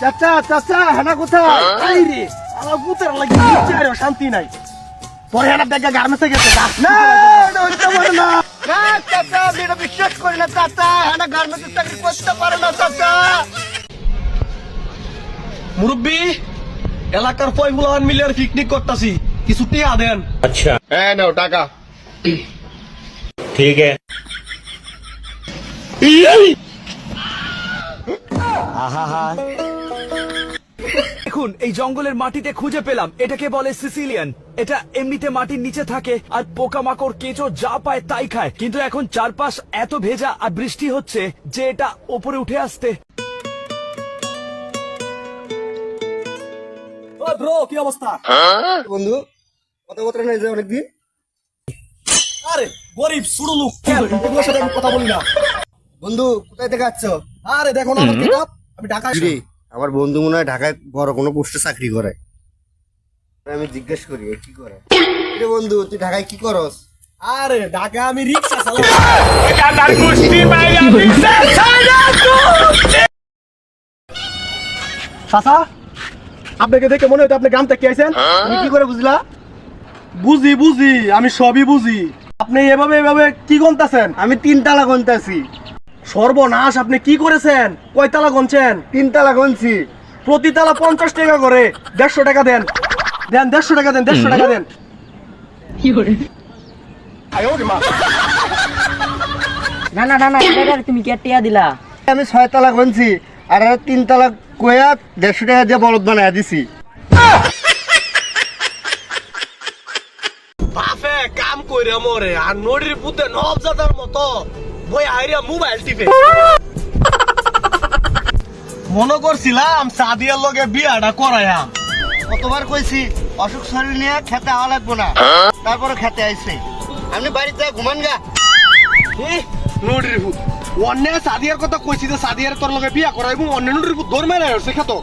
চাচা চাচা হেনা কোথায়? হ্যাঁ? আই রে শান্তি নাই। পরে হেনা দেখা গার্মেন্টসে গেছে। চাচা আমি বিশ্বাস করি না চাচা হেনা গার্মেন্টসে চাকরি করতে পারে না চাচা। মুরব্বি এলাকার পয়গুলান মিলে পিকনিক করতাছি। কিছু টিয়া দেন? আচ্ছা। হ্যাঁ নাও টাকা। ঠিক আছে। ইয়ে! আহা হা দেখুন এই জঙ্গলের মাটিতে খুঁজে পেলাম। এটাকে বলে সিসিলিয়ান। এটা এমনিতে মাটির নিচে থাকে আর পোকামাকড় কেঁচো যা পায় তাই খায়। কিন্তু এখন চারপাশ এত ভেজা আর বৃষ্টি হচ্ছে যে এটা ওপরে উঠে আসতে ব্রো কি অবস্থা? বন্ধু কথা বলতে নাই যে অনেকদিন। আরে গরিব সুড়ো লোক কেন? এগুলোর সাথে আমি কথা বলি না। বন্ধু কোথায় থেকে আসছো? আরে দেখো না আমার আমি ঢাকা আমার বন্ধু মনে হয় ঢাকায় বড় কোনো পোস্টে চাকরি করে। আমি জিজ্ঞেস করি কি করে? বন্ধু, তুই ঢাকায় কি করস? আরে ঢাকা আমি রিক্সা চালাই আপনাকে দেখে মনে হতো আপনি গ্রাম থেকে আইছেন? কি করে বুঝলা? বুঝি বুঝি, আমি সবই বুঝি। আপনি এভাবে এভাবে কি গন্তাছেন? আমি তিন তালা গন্তাছি। সর্বনাশ আপনি কি করেছেন? কয় তালা গনছেন? তিন তালা গনছি। প্রতি তালা পঞ্চাশ টাকা করে। দেড়শো টাকা দেন। দেন দেড়শো টাকা দেন দেড়শো টাকা দেন। না না না না তুমি কে টিয়া দিলা? আমি ছয় তালা গনছি আর আর তিন তালা কয়া দেড়শো টাকা দিয়ে বলদ বানায় দিছি। বাপে কাম কইরে মরে আর নড়ির পুতে নবজাদার মতো। বই আইরিয়া মোবাইল টিপে মনে করছিলাম সাদিয়ার লগে বিয়াটা করাইয়াম কতবার কইছি অসুখ শরীর নিয়ে খেতে আওয়া লাগবো না। তারপরে খেতে আইছে আপনি বাড়িতে ঘুমান গা। নড়ির পুত অন্য সাদিয়ার কথা কইছি যে সাদিয়ার তোর লগে বিয়া করাইবো অন্য নড়ির পুত দৌড় মেরে সে খেতো